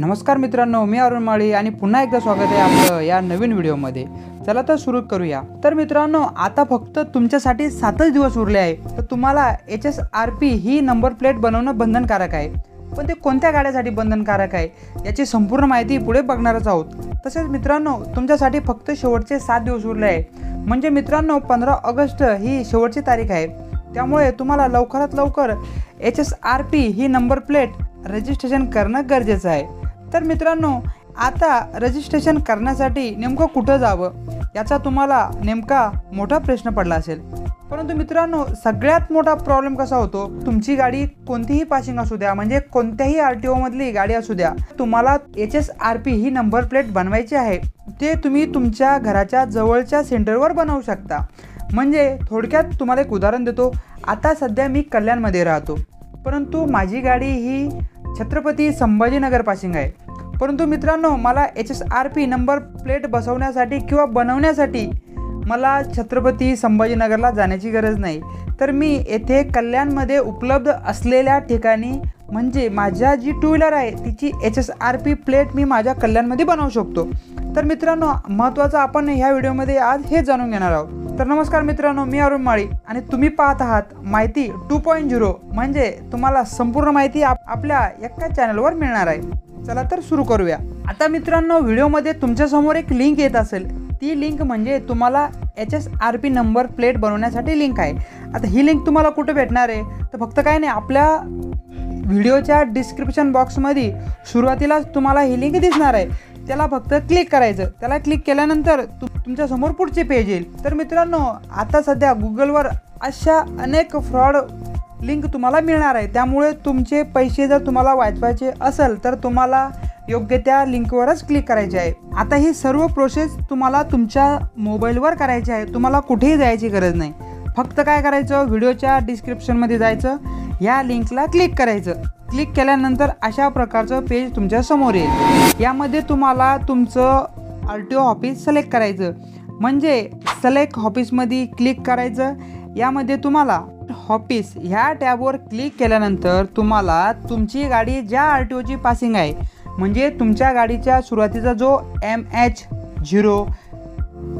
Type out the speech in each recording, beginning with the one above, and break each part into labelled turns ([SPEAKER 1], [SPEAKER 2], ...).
[SPEAKER 1] नमस्कार मित्रांनो मी अरुण माळी आणि पुन्हा एकदा स्वागत आहे आपलं या नवीन व्हिडिओमध्ये. चला तर सुरू करूया. तर मित्रांनो आता फक्त तुमच्यासाठी सातच दिवस उरले आहे. तर तुम्हाला एच एस आर पी ही नंबर प्लेट बनवणं बंधनकारक आहे. पण ते कोणत्या गाड्यासाठी बंधनकारक आहे याची संपूर्ण माहिती पुढे बघणारच आहोत. तसेच मित्रांनो तुमच्यासाठी फक्त शेवटचे सात दिवस उरले आहे. म्हणजे मित्रांनो पंधरा ऑगस्ट ही शेवटची तारीख आहे. त्यामुळे तुम्हाला लवकरात लवकर एच एस आर पी ही नंबर प्लेट रजिस्ट्रेशन करणं गरजेचं आहे. तर मित्रांनो आता रजिस्ट्रेशन करण्यासाठी नेमकं कुठं जावं? याचा तुम्हाला नेमका मोठा प्रश्न पडला असेल. परंतु मित्रांनो सगळ्यात मोठा प्रॉब्लेम कसा होतो? तुमची गाडी कोणतीही पासिंग असू द्या म्हणजे कोणत्याही आर टी ओमधली गाडी असू द्या तुम्हाला एच एस आर पी ही नंबर प्लेट बनवायची आहे. ते तुम्ही तुमच्या घराच्या जवळच्या सेंटरवर बनवू शकता. म्हणजे थोडक्यात तुम्हाला एक उदाहरण देतो. आता सध्या मी कल्याणमध्ये राहतो. परंतु माझी गाडी ही छत्रपती संभाजीनगर पासिंग आहे. परंतु मित्रांनो मला H S R P number plate बसवण्यासाठी किंवा बनवण्यासाठी मला छत्रपती संभाजीनगरला जाण्याची गरज नाही. तर मी येथे कल्याणमध्ये उपलब्ध असलेल्या ठिकाणी म्हणजे माझ्या जी टू व्हीलर आहे तिची H S R P plate मी माझ्या कल्याणमध्ये बनवू शकतो. तर मित्रांनो महत्त्वाचं आपण ह्या व्हिडिओमध्ये आज हे जाणून घेणार आहोत. तर नमस्कार मित्रांनो मी अरुण माळी आणि तुम्ही पाहत आहात माहिती टू पॉईंट झिरो म्हणजे तुम्हाला संपूर्ण माहिती आप आपल्या एका चॅनलवर मिळणार आहे. चला तर सुरू करूया. आता मित्रांनो व्हिडिओमध्ये तुमच्यासमोर एक लिंक येत असेल. ती लिंक म्हणजे तुम्हाला H S R P number plate बनवण्यासाठी लिंक आहे. आता ही लिंक तुम्हाला कुठे भेटणार आहे? तर फक्त काय नाही आपल्या व्हिडिओच्या डिस्क्रिप्शन बॉक्समध्ये सुरुवातीलाच तुम्हाला ही लिंक दिसणार आहे. त्याला फक्त क्लिक करायचं. त्याला क्लिक केल्यानंतर तु तुमच्यासमोर पुढचे पेज येईल. तर मित्रांनो आता सध्या गुगलवर अशा अनेक फ्रॉड लिंक तुम्हाला मिळणार आहे. त्यामुळे तुमचे पैसे जर तुम्हाला वाचवायचे असेल तर तुम्हाला योग्य त्या लिंकवरच क्लिक करायचे आहे. आता ही सर्व प्रोसेस तुम्हाला तुमच्या मोबाईलवर करायची आहे. तुम्हाला कुठेही जायची गरज नाही. फक्त काय करायचं? व्हिडिओच्या डिस्क्रिप्शनमध्ये जायचं. ह्या लिंकला क्लिक करायचं. क्लिक केल्यानंतर अशा प्रकारचं पेज तुमच्यासमोर येईल. यामध्ये तुम्हाला तुमचं R T O office select करायचं. म्हणजे सिलेक्ट ऑफिसमध्ये क्लिक करायचं. यामध्ये तुम्हाला ऑफिस ह्या टॅबवर क्लिक केल्यानंतर तुम्हाला तुमची गाडी ज्या आर टी ओची पासिंग आहे म्हणजे तुमच्या गाडीच्या सुरुवातीचा जो एम एच झिरो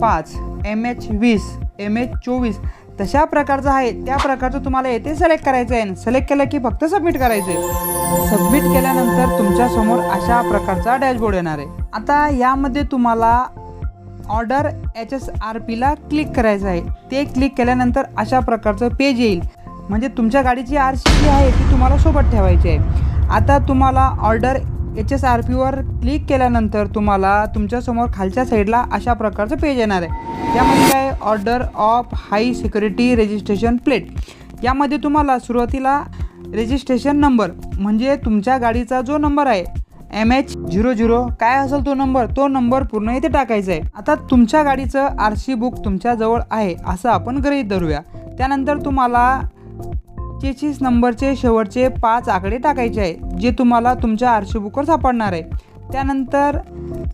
[SPEAKER 1] पाच एम एच वीस एम एच चोवीस तशा प्रकारचं आहे त्या प्रकारचं तुम्हाला येथे सिलेक्ट करायचं आहे. सिलेक्ट केलं की फक्त सबमिट करायचं आहे. सबमिट केल्यानंतर तुमच्यासमोर अशा प्रकारचा डॅशबोर्ड येणार आहे. आता यामध्ये तुम्हाला ऑर्डर एच एस आर पीला क्लिक करायचं आहे. ते क्लिक केल्यानंतर अशा प्रकारचं पेज येईल. म्हणजे तुमच्या गाडीची आर सी जी आहे ती तुम्हाला सोबत ठेवायची आहे. आता तुम्हाला ऑर्डर एच एस आर पीवर क्लिक केल्यानंतर तुम्हाला तुमच्यासमोर खालच्या साईडला अशा प्रकारचं पेज येणार आहे. यामध्ये काय order of high security registration plate यामध्ये तुम्हाला सुरुवातीला रजिस्ट्रेशन नंबर म्हणजे तुमच्या गाडीचा जो नंबर आहे एम एच झिरो झिरो काय असेल तो नंबर तो नंबर पूर्ण इथे टाकायचा आहे. आता तुमच्या गाडीचं आर सी बुक तुमच्याजवळ आहे असं आपण गृहीत धरूया. त्यानंतर तुम्हाला चेसिस नंबरचे शेवटचे पाच आकडे टाकायचे आहे जे तुम्हाला तुमच्या आरशीबुकवर बुकवर सापडणार आहे. त्यानंतर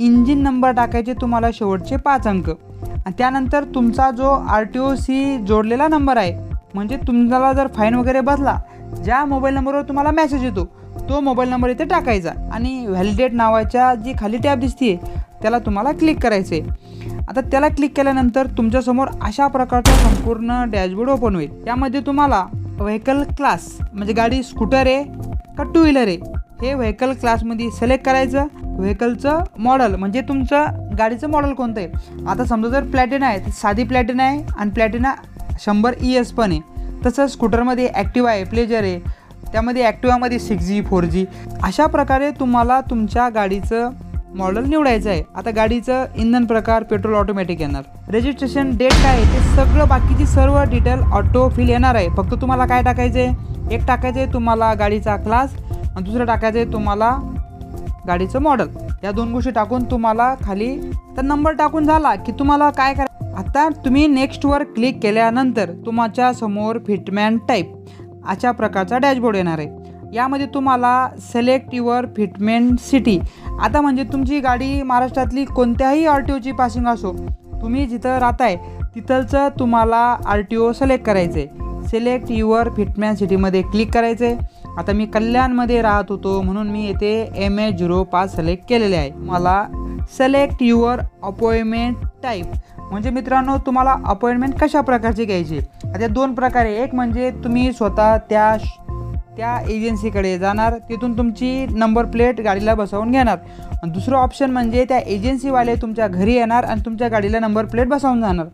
[SPEAKER 1] इंजिन नंबर टाकायचे तुम्हाला शेवटचे पाच अंक. आणि त्यानंतर तुमचा जो आर टी ओ सी जोडलेला नंबर आहे म्हणजे तुम्हाला जर फाईन वगैरे बसला ज्या मोबाईल नंबरवर तुम्हाला मेसेज येतो तो मोबाईल नंबर इथे टाकायचा. आणि व्हॅलिडेट नावाच्या जी खाली टॅब दिसते त्याला तुम्हाला क्लिक करायचं आहे आता त्याला क्लिक केल्यानंतर तुमच्यासमोर अशा प्रकारचा संपूर्ण डॅशबोर्ड ओपन होईल. त्यामध्ये तुम्हाला व्हेकल क्लास म्हणजे गाडी स्कूटर आहे का टू व्हीलर आहे? हे व्हेकल क्लासमध्ये सिलेक्ट करायचं. व्हेकलचं मॉडल म्हणजे तुमचं गाडीचं मॉडल कोणतं आहे? आता समजा जर प्लॅटिना आहे तर साधी प्लॅटिना आहे आणि प्लॅटिना शंभर ई एस पण आहे. तसं स्कूटरमध्ये ॲक्टिवा आहे प्लेजर आहे. त्यामध्ये ॲक्टिवामध्ये सिक्स जी फोर जी अशा प्रकारे तुम्हाला तुमच्या गाडीचं मॉडेल निवडायचं आहे. आता गाडीचं इंधन प्रकार पेट्रोल ऑटोमॅटिक येणार. रजिस्ट्रेशन डेट काय आहे? ते सगळं बाकीची सर्व डिटेल ऑटो फिल येणार आहे. फक्त तुम्हाला काय टाकायचं आहे एक टाकायचं आहे तुम्हाला गाडीचा क्लास आणि दुसरं टाकायचं आहे तुम्हाला गाडीचं मॉडेल या दोन गोष्टी टाकून तुम्हाला खाली तर नंबर टाकून झाला की तुम्हाला काय करा आता तुम्ही नेक्स्टवर क्लिक केल्यानंतर तुमच्यासमोर फिटमॅन टाईप अशा प्रकारचा डॅशबोर्ड येणार आहे. यामध्ये तुम्हाला सिलेक्ट युअर फिटमेंट सिटी आता म्हणजे तुमची गाडी महाराष्ट्रातली कोणत्याही आर टी ओची पासिंग असो तुम्ही जिथं राहताय तिथलचं तुम्हाला आर टी ओ सिलेक्ट करायचं आहे सिलेक्ट युअर फिटमॅन सिटीमध्ये क्लिक करायचं आहे आता मी कल्याणमध्ये राहत होतो म्हणून मी येथे एम ए झिरो पाच सिलेक्ट केलेले आहे. मला सिलेक्ट युअर अपॉइंटमेंट टाईप म्हणजे मित्रांनो तुम्हाला अपॉइंटमेंट कशा प्रकारची घ्यायची? आता दोन प्रकारे. एक म्हणजे तुम्ही स्वतः त्या त्या एजन्सीकडे जाणार तिथून तुमची नंबर प्लेट गाडीला बसवून घेणार. आणि दुसरं ऑप्शन म्हणजे त्या एजन्सीवाले तुमच्या घरी येणार आणि तुमच्या गाडीला नंबर प्लेट बसवून जाणार.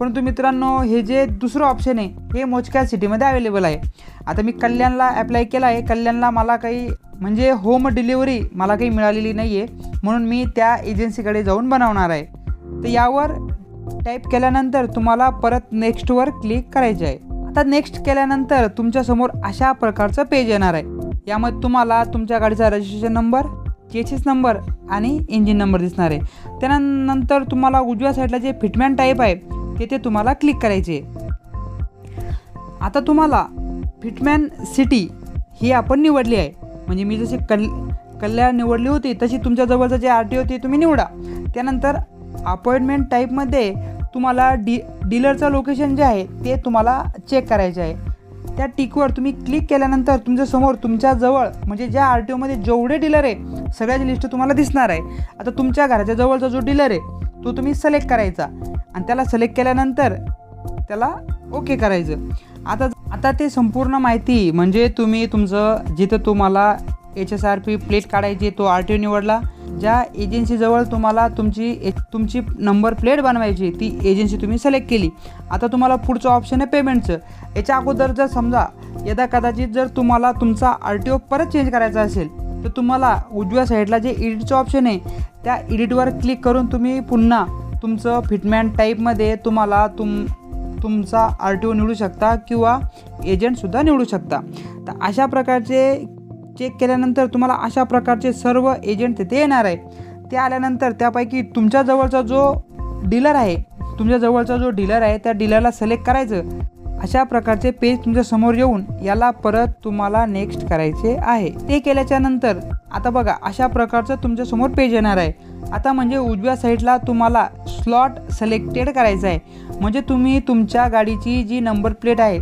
[SPEAKER 1] परंतु मित्रांनो हे जे दुसरं ऑप्शन आहे हे मोजक्या सिटीमध्ये अवेलेबल आहे. आता मी कल्याणला अप्लाय केला आहे. कल्याणला मला काही म्हणजे होम डिलिव्हरी मला काही मिळालेली नाही आहे म्हणून मी त्या एजन्सीकडे जाऊन बनवणार आहे. तर यावर टाईप केल्यानंतर तुम्हाला परत नेक्स्टवर क्लिक करायचे आहे. आता नेक्स्ट केल्यानंतर तुमच्यासमोर अशा प्रकारचं पेज येणार आहे. यामध्ये तुम्हाला तुमच्या गाडीचा रजिस्ट्रेशन नंबर केचेस नंबर आणि इंजिन नंबर दिसणार आहे. त्यानंतर तुम्हाला उजव्या साईडला जे फिटमॅन टाईप आहे तेथे तुम्हाला क्लिक करायचे आता तुम्हाला फिटमॅन सिटी ही आपण निवडली आहे. म्हणजे मी जशी कल कल्याण निवडली होती तशी तुमच्या जवळचं जे आर टी ओ ते तुम्ही निवडा. त्यानंतर अपॉइंटमेंट टाईपमध्ये तुम्हाला डी डीलरचं लोकेशन जे आहे ते तुम्हाला चेक करायचे आहे. त्या टिकवर तुम्ही क्लिक केल्यानंतर तुमच्यासमोर तुमच्याजवळ म्हणजे ज्या आर टी ओमध्ये जेवढे डीलर आहे सगळ्याची लिस्ट तुम्हाला दिसणार आहे. आता तुमच्या घराच्या जवळचा जो डीलर आहे तो तुम्ही सिलेक्ट करायचा. आणि त्याला सिलेक्ट केल्यानंतर त्याला ओके करायचं. आता आता ते संपूर्ण माहिती म्हणजे तुम्ही तुमचं जिथं तुम्हाला H S R P plate काढायची तो आर टी ओ निवडला. ज्या एजन्सीजवळ तुम्हाला तुमची ए तुमची नंबर प्लेट बनवायची ती एजन्सी तुम्ही सिलेक्ट केली. आता तुम्हाला पुढचं ऑप्शन आहे पेमेंटचं याच्या अगोदर जर समजा यदा कदाचित जर तुम्हाला तुमचा आर टी ओ परत चेंज करायचा असेल तर तुम्हाला उजव्या साईडला जे एडिटचं ऑप्शन आहे त्या एडिटवर क्लिक करून तुम्ही पुन्हा तुमचं फिटमॅन टाईपमध्ये तुम्हाला तुम तुमचा आर टी ओ निवडू शकता किंवा एजंटसुद्धा निवडू शकता. तर अशा प्रकारचे चेक केल्यानंतर तुम्हाला अशा प्रकारचे सर्व एजंट तिथे येणार आहे. ते आल्यानंतर त्यापैकी तुमच्या जवळचा जो डीलर आहे तुमच्या जवळचा जो डीलर आहे त्या डीलरला सिलेक्ट करायचं. अशा प्रकारचे पेज तुमच्यासमोर येऊन याला परत तुम्हाला नेक्स्ट करायचे आहे. ते केल्याच्यानंतर आता बघा अशा प्रकारचं तुमच्यासमोर पेज येणार आहे. आता म्हणजे उजव्या साईडला तुम्हाला स्लॉट सिलेक्टेड करायचं आहे. म्हणजे तुम्ही तुमच्या गाडीची जी नंबर प्लेट आहे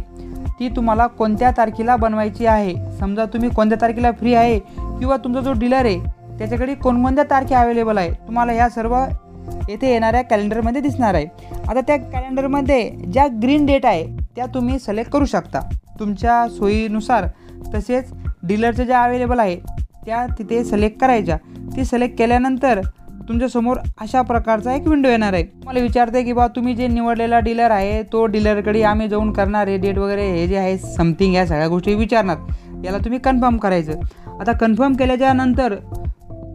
[SPEAKER 1] ती तुम्हाला कोणत्या तारखेला बनवायची आहे? समजा तुम्ही कोणत्या तारखेला फ्री आहे किंवा तुमचा जो डीलर आहे त्याच्याकडे कोणकोणत्या तारखे अवेलेबल आहे? तुम्हाला ह्या सर्व येथे येणाऱ्या कॅलेंडरमध्ये दिसणार आहे. आता त्या कॅलेंडरमध्ये ज्या ग्रीन डेट आहे त्या तुम्ही सिलेक्ट करू शकता. तुमच्या सोयीनुसार तसेच डीलरच्या ज्या अवेलेबल आहे त्या तिथे सिलेक्ट करायच्या. ती सिलेक्ट केल्यानंतर तुमच्यासमोर अशा प्रकारचा एक विंडो येणार आहे. तुम्हाला विचारते की बा तुम्ही जे निवडलेला डीलर आहे तो डीलरकडे आम्ही जाऊन करणार आहे डेट वगैरे हे जे आहे समथिंग या सगळ्या गोष्टी विचारणार. याला तुम्ही कन्फर्म करायचं. आता कन्फर्म केल्याच्यानंतर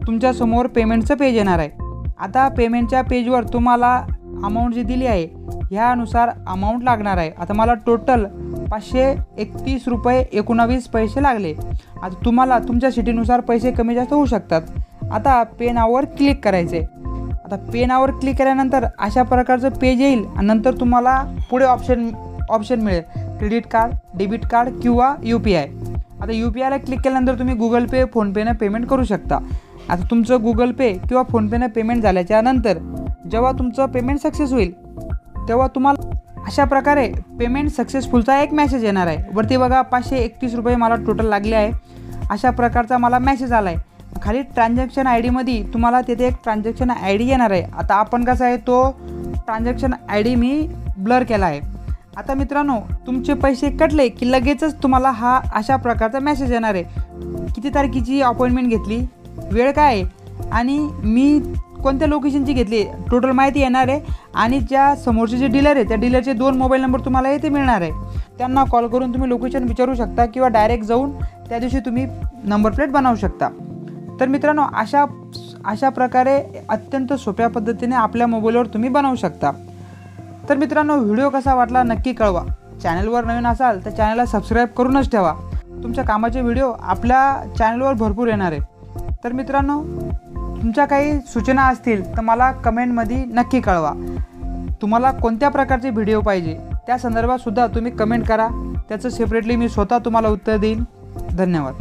[SPEAKER 1] तुमच्यासमोर पेमेंटचं पेज येणार आहे. आता पेमेंटच्या पेजवर तुम्हाला अमाऊंट जी दिली आहे ह्यानुसार अमाऊंट लागणार आहे. आता मला टोटल पाचशे एकतीस रुपये एकोणावीस पैसे लागले. आता तुम्हाला तुमच्या सिटीनुसार पैसे कमी जास्त होऊ शकतात. आता पेनावर क्लिक करायचं आहे आता पेनावर क्लिक केल्यानंतर अशा प्रकारचं पेज येईल आणि नंतर तुम्हाला पुढे ऑप्शन ऑप्शन मिळेल. क्रेडिट कार्ड डेबिट कार्ड किंवा यू पी आय आता यू पी आयला क्लिक केल्यानंतर तुम्ही गुगल पे फोनपेनं पेमेंट करू शकता. आता तुमचं गुगल पे किंवा फोनपेनं पेमेंट झाल्याच्यानंतर जेव्हा तुमचं पेमेंट सक्सेस होईल तेव्हा तुम्हाला अशा प्रकारे पेमेंट सक्सेसफुलचा एक मेसेज येणार आहे. वरती बघा पाचशे एकतीस रुपये मला टोटल लागले आहे. अशा प्रकारचा मला मेसेज आला आहे खाली ट्रान्झॅक्शन आय डीमध्ये तुम्हाला तिथे एक ट्रान्झॅक्शन आय डी येणार आहे. आता आपण कसं आहे तो ट्रान्झॅक्शन आय डी मी ब्लर केला आहे. आता मित्रांनो तुमचे पैसे कटले की लगेचच तुम्हाला हा अशा प्रकारचा मेसेज येणार आहे. किती तारखेची अपॉइंटमेंट घेतली? वेळ काय आहे? आणि मी कोणत्या लोकेशनची घेतली? टोटल माहिती येणार आहे. आणि ज्या समोरचे जे डीलर आहे त्या डीलरचे दोन मोबाईल नंबर तुम्हाला येथे मिळणार आहे. त्यांना कॉल करून तुम्ही लोकेशन विचारू शकता किंवा डायरेक्ट जाऊन त्या दिवशी तुम्ही नंबर प्लेट बनवू शकता. तर मित्रांनो अशा अशा प्रकारे अत्यंत सोप्या पद्धतीने आपल्या मोबाईलवर तुम्ही बनवू शकता. तर मित्रांनो व्हिडिओ कसा वाटला नक्की कळवा. चॅनलवर नवीन असाल तर चॅनलला सबस्क्राईब करूनच ठेवा. तुमच्या कामाचे व्हिडिओ आपल्या चॅनलवर भरपूर येणार आहे तर मित्रांनो तुमच्या काही सूचना असतील तर मला कमेंटमध्ये नक्की कळवा. तुम्हाला कोणत्या प्रकारचे व्हिडिओ पाहिजे त्या संदर्भात सुद्धा तुम्ही कमेंट करा. त्याचं सेपरेटली मी स्वतः तुम्हाला उत्तर देईन. धन्यवाद.